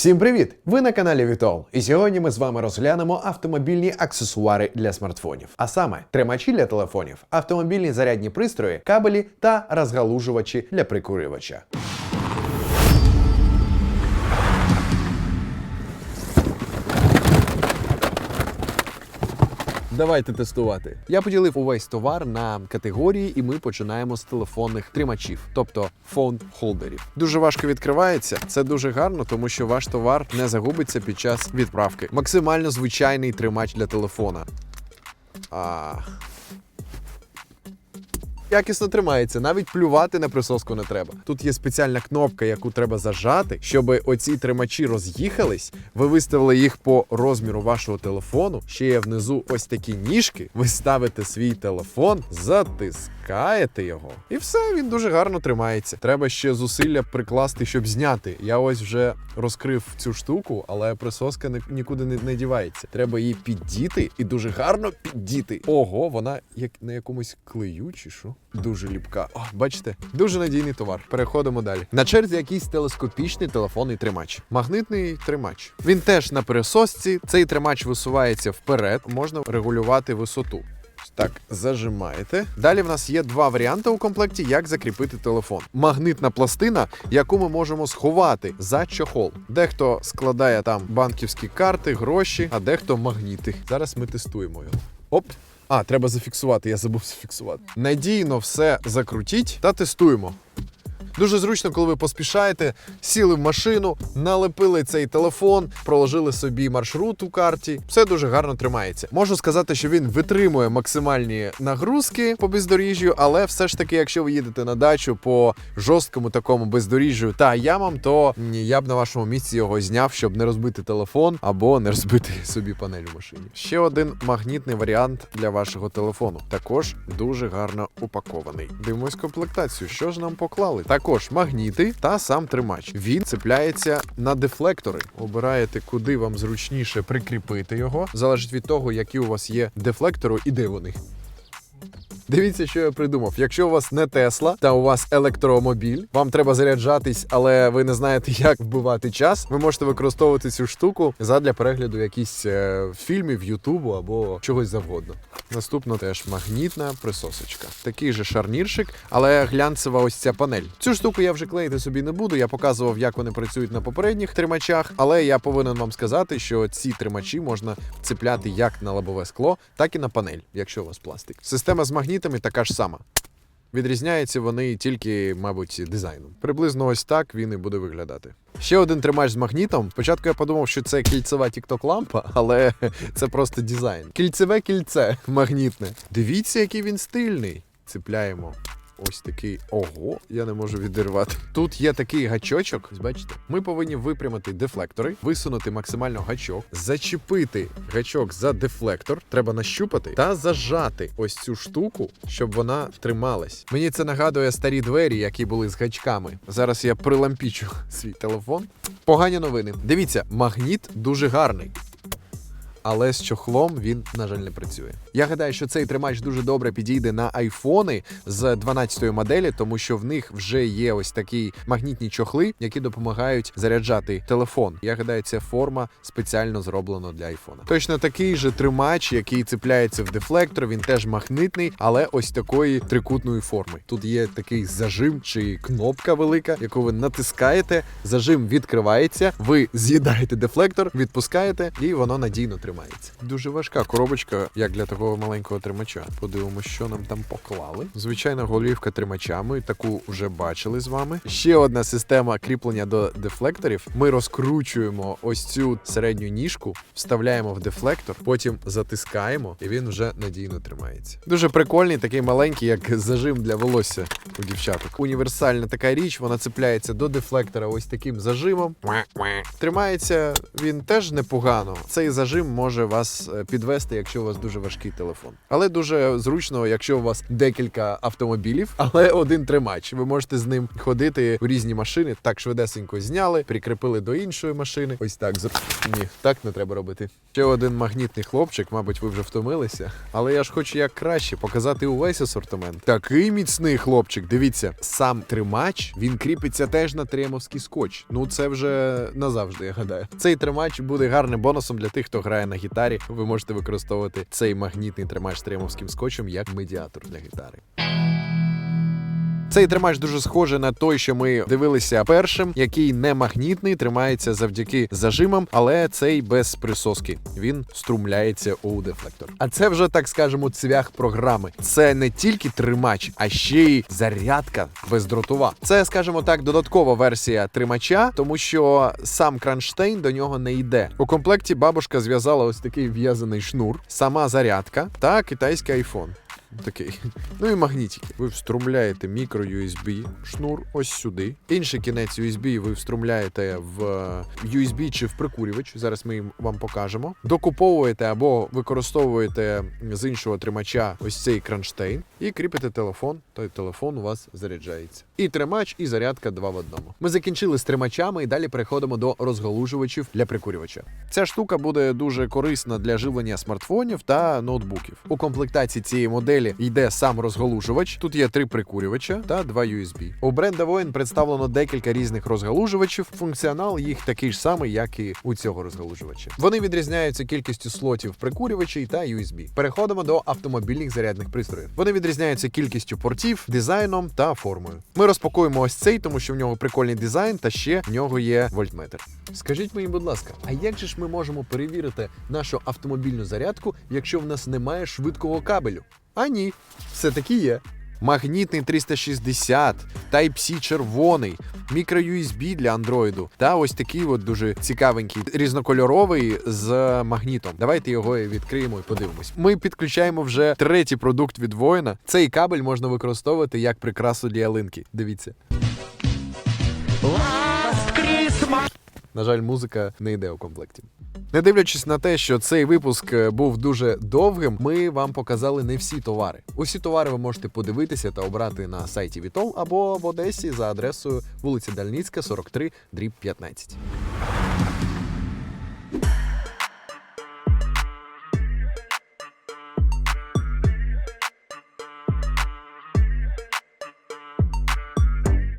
Всім привіт! Ви на каналі Вітол. І сьогодні ми з вами розглянемо автомобільні аксесуари для смартфонів. А саме тримачі для телефонів, автомобільні зарядні пристрої, кабелі та розгалужувачі для прикурювача. Давайте тестувати. Я поділив увесь товар на категорії, і ми починаємо з телефонних тримачів, тобто фон-холдерів. Дуже важко відкривається. Це дуже гарно, тому що ваш товар не загубиться під час відправки. Максимально звичайний тримач для телефона. А... Якісно тримається, навіть плювати на присоску не треба. Тут є спеціальна кнопка, яку треба зажати, щоб оці тримачі роз'їхались. Ви виставили їх по розміру вашого телефону. Ще є внизу ось такі ніжки. Ви ставите свій телефон, затискаєте його, і все, він дуже гарно тримається. Треба ще зусилля прикласти, щоб зняти. Я ось вже розкрив цю штуку, але присоска ні- нікуди не, не дівається. Треба її піддіти і дуже гарно піддіти. Ого, вона як на якомусь клею чи що? Дуже ліпка. О, бачите, дуже надійний товар. Переходимо далі. На черзі якийсь телескопічний телефонний тримач. Магнитний тримач. Він теж на пересосці. Цей тримач висувається вперед, можна регулювати висоту. Так, зажимаєте. Далі в нас є два варіанти у комплекті, як закріпити телефон. Магнитна пластина, яку ми можемо сховати за чохол. Дехто складає там банківські карти, гроші, а дехто магніти. Зараз ми тестуємо його. Оп. А, треба зафіксувати, я забув зафіксувати. Надійно все закрутіть та тестуємо. Дуже зручно, коли ви поспішаєте, сіли в машину, налепили цей телефон, проложили собі маршрут у карті. Все дуже гарно тримається. Можу сказати, що він витримує максимальні нагрузки по бездоріжжю, але все ж таки, якщо ви їдете на дачу по жорсткому такому бездоріжжю та ямам, то я б на вашому місці його зняв, щоб не розбити телефон або не розбити собі панель у машині. Ще один магнітний варіант для вашого телефону. Також дуже гарно упакований. Дивимось комплектацію. Що ж нам поклали? Також магніти та сам тримач. Він цепляється на дефлектори. Обираєте, куди вам зручніше прикріпити його. Залежить від того, які у вас є дефлектори і де вони. Дивіться, що я придумав. Якщо у вас не Тесла та у вас електромобіль, вам треба заряджатись, але ви не знаєте, як вбивати час. Ви можете використовувати цю штуку задля перегляду якихось е, фільмів, Ютубу або чогось завгодно. Наступно теж магнітна присосочка. Такий же шарніршик, але глянцева ось ця панель. Цю штуку я вже клеїти собі не буду. Я показував, як вони працюють на попередніх тримачах, але я повинен вам сказати, що ці тримачі можна цепляти як на лобове скло, так і на панель, якщо у вас пластик. Система з магнітами така ж сама. Відрізняються вони тільки, мабуть, дизайном. Приблизно ось так він і буде виглядати. Ще один тримач з магнітом. Спочатку я подумав, що це кільцева тікток лампа, але це просто дизайн. Кільцеве кільце магнітне. Дивіться, який він стильний. Цепляємо. Ось такий ого, я не можу відірвати. Тут є такий гачочок. Бачите, ми повинні випрямити дефлектори, висунути максимально гачок, зачепити гачок за дефлектор, треба нащупати та зажати ось цю штуку, щоб вона трималась. Мені це нагадує старі двері, які були з гачками. Зараз я прилампічу свій телефон. Погані новини. Дивіться, магніт дуже гарний. Але з чохлом він, на жаль, не працює. Я гадаю, що цей тримач дуже добре підійде на айфони з 12-ї моделі, тому що в них вже є ось такі магнітні чохли, які допомагають заряджати телефон. Я гадаю, ця форма спеціально зроблена для айфона. Точно такий же тримач, який цепляється в дефлектор, він теж магнитний, але ось такої трикутної форми. Тут є такий зажим чи кнопка велика, яку ви натискаєте, зажим відкривається, ви з'їдаєте дефлектор, відпускаєте, і воно надійно тримається. Дуже важка коробочка, як для такого маленького тримача. Подивимося, що нам там поклали. Звичайна голівка тримача. Ми таку вже бачили з вами. Ще одна система кріплення до дефлекторів. Ми розкручуємо ось цю середню ніжку, вставляємо в дефлектор, потім затискаємо, і він вже надійно тримається. Дуже прикольний, такий маленький, як зажим для волосся у дівчаток. Універсальна така річ, вона цепляється до дефлектора ось таким зажимом. Тримається він теж непогано. Цей зажим може вас е, підвести, якщо у вас дуже важкий телефон. Але дуже зручно, якщо у вас декілька автомобілів, але один тримач. Ви можете з ним ходити у різні машини. Так швидесенько зняли, прикріпили до іншої машини. Ось так з ні, так не треба робити. Ще один магнітний хлопчик, мабуть, ви вже втомилися. Але я ж хочу як краще показати увесь асортимент. Такий міцний хлопчик. Дивіться, сам тримач він кріпиться теж на тремовський скотч. Ну це вже назавжди, я гадаю. Цей тримач буде гарним бонусом для тих, хто грає на гітарі. Ви можете використовувати цей магнітний тримач стрімовським скотчем як медіатор для гітари. Цей тримач дуже схожий на той, що ми дивилися першим, який не магнітний, тримається завдяки зажимам, але цей без присоски. Він струмляється у дефлектор. А це вже так скажемо цвях програми. Це не тільки тримач, а ще й зарядка бездротова. Це, скажімо так, додаткова версія тримача, тому що сам кронштейн до нього не йде. У комплекті бабушка зв'язала ось такий в'язаний шнур, сама зарядка та китайський айфон. Такий. Ну і магнітики. Ви встромляєте мікро USB шнур ось сюди. Інший кінець USB ви встромляєте в USB чи в прикурювач. Зараз ми вам покажемо. Докуповуєте або використовуєте з іншого тримача ось цей кронштейн і кріпите телефон. Той телефон у вас заряджається. І тримач, і зарядка два в одному. Ми закінчили з тримачами і далі переходимо до розгалужувачів для прикурювача. Ця штука буде дуже корисна для живлення смартфонів та ноутбуків. У комплектації цієї моделі йде сам розгалужувач. Тут є три прикурювача та два USB. У бренда Воїн представлено декілька різних розгалужувачів. Функціонал їх такий ж самий, як і у цього розгалужувача. Вони відрізняються кількістю слотів прикурювачей та USB. Переходимо до автомобільних зарядних пристроїв. Вони відрізняються кількістю портів, дизайном та формою. Ми розпакуємо ось цей, тому що в нього прикольний дизайн, та ще в нього є вольтметр. Скажіть мені, будь ласка, а як же ж ми можемо перевірити нашу автомобільну зарядку, якщо в нас немає швидкого кабелю? А ні, все таки є. Магнітний 360, Type-C червоний, мікро-USB для андроїду та ось такий от дуже цікавенький різнокольоровий з магнітом. Давайте його відкриємо і подивимось. Ми підключаємо вже третій продукт від воїна. Цей кабель можна використовувати як прикрасу для ялинки. Дивіться. На жаль, музика не йде у комплекті. Не дивлячись на те, що цей випуск е, був дуже довгим, ми вам показали не всі товари. Усі товари ви можете подивитися та обрати на сайті Вітол або в Одесі за адресою вулиця Дальницька, 43, дріб 15.